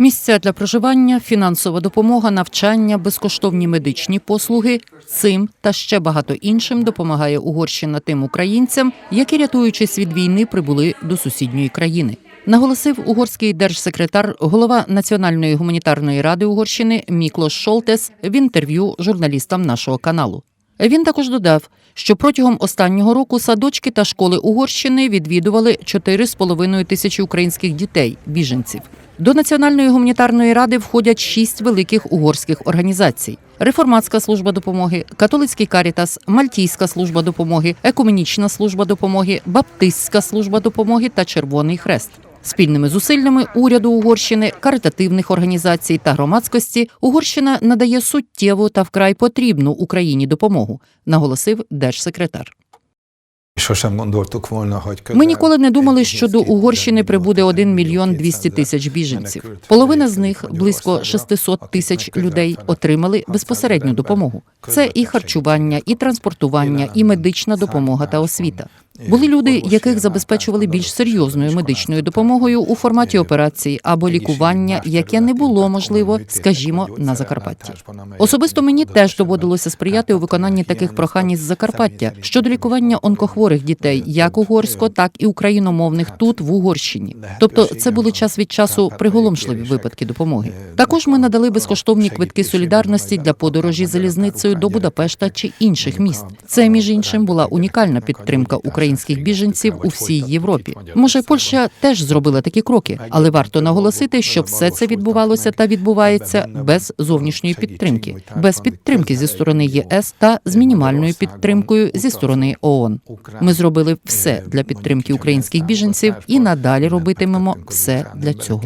Місця для проживання, фінансова допомога, навчання, безкоштовні медичні послуги. Цим та ще багато іншим допомагає Угорщина тим українцям, які, рятуючись від війни, прибули до сусідньої країни. Наголосив угорський держсекретар, голова Національної гуманітарної ради Угорщини Міклош Шолтес в інтерв'ю журналістам нашого каналу. Він також додав, що протягом останнього року садочки та школи Угорщини відвідували 4,5 тисячі українських дітей, біженців. До Національної гуманітарної ради входять шість великих угорських організацій: Реформатська служба допомоги, Католицький Карітас, Мальтійська служба допомоги, Екуменічна служба допомоги, Баптистська служба допомоги та Червоний Хрест. Спільними зусиллями уряду Угорщини, каритативних організацій та громадськості Угорщина надає суттєву та вкрай потрібну Україні допомогу, наголосив держсекретар. Volna, hogy közel Ми ніколи не думали, що до Угорщини прибуде 1 мільйон мільйон 200 тисяч біженців. Половина з них, близько 600 тисяч людей, отримали безпосередню допомогу. Це і харчування, і транспортування, і медична допомога та освіта. Були люди, яких забезпечували більш серйозною медичною допомогою у форматі операції або лікування, яке не було можливо, скажімо, на Закарпатті. Особисто мені теж доводилося сприяти у виконанні таких прохань із Закарпаття щодо лікування онкохворих дітей, як угорсько, так і україномовних тут в Угорщині. Тобто, це були час від часу приголомшливі випадки допомоги. Також ми надали безкоштовні квитки солідарності для подорожі залізницею до Будапешта чи інших міст. Це між іншим була унікальна підтримка українських біженців у всій Європі. Може, Польща теж зробила такі кроки, але варто наголосити, що все це відбувалося та відбувається без зовнішньої підтримки, без підтримки зі сторони єС та з мінімальною підтримкою зі сторони ООН. Ми зробили все для підтримки українських біженців і надалі робитимемо все для цього.